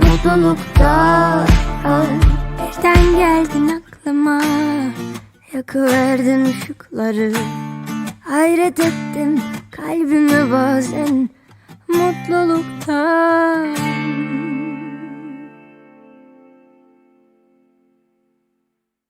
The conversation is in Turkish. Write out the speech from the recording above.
mutluluktan Birden geldin aklıma. Yakıverdin ışıkları. Hayret ettim kalbime bazen. Mutluluktan